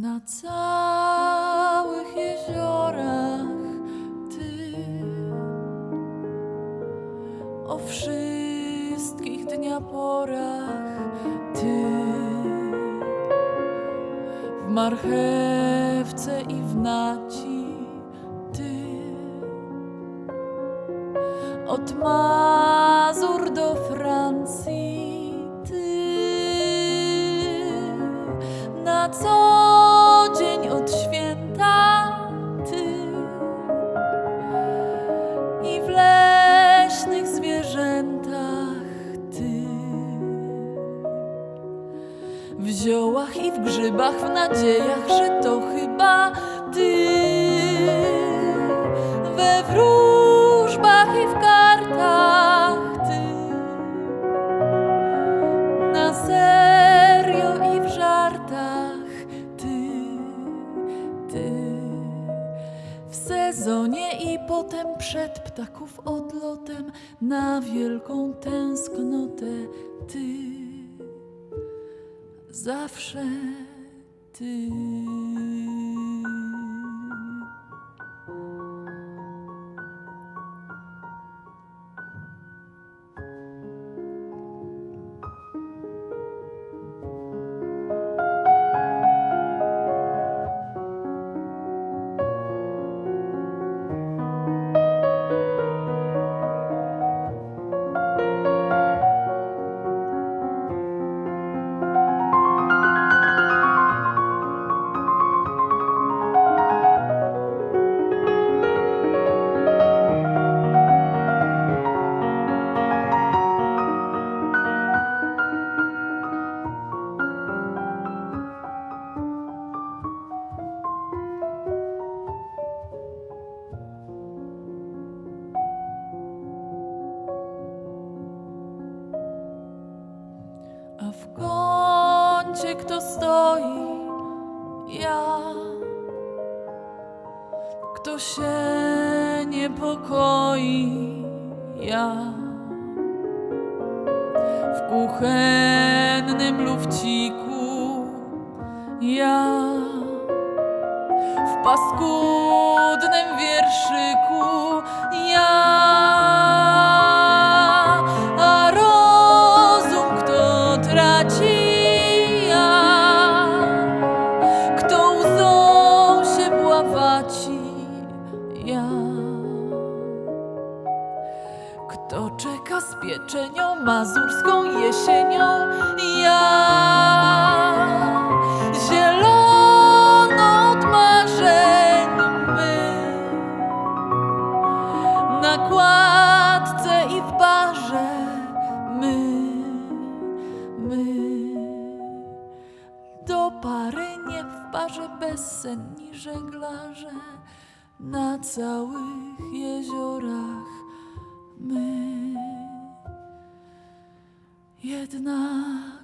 Na całych jeziorach ty. O wszystkich dnia porach ty. W marchewce i w naci ty. Od Mazur do Francji ty. Na co ziołach i w grzybach w nadziejach, że to chyba ty. We wróżbach i w kartach ty. Na serio i w żartach ty, ty. W sezonie i potem przed ptaków odlotem na wielką tęsknotę ty zawsze ty. Kącie kto stoi? Ja. Kto się niepokoi? Ja. W kuchennym lufciku ja. W paskudnym wierszyku ja. Kto czeka z pieczenią mazurską jesienią? Ja. Zielono od marzeń my. Na kładce i w barze my, my. Do pary nie w parze bezsenni żeglarze. Na całych jeziorach my. Jedna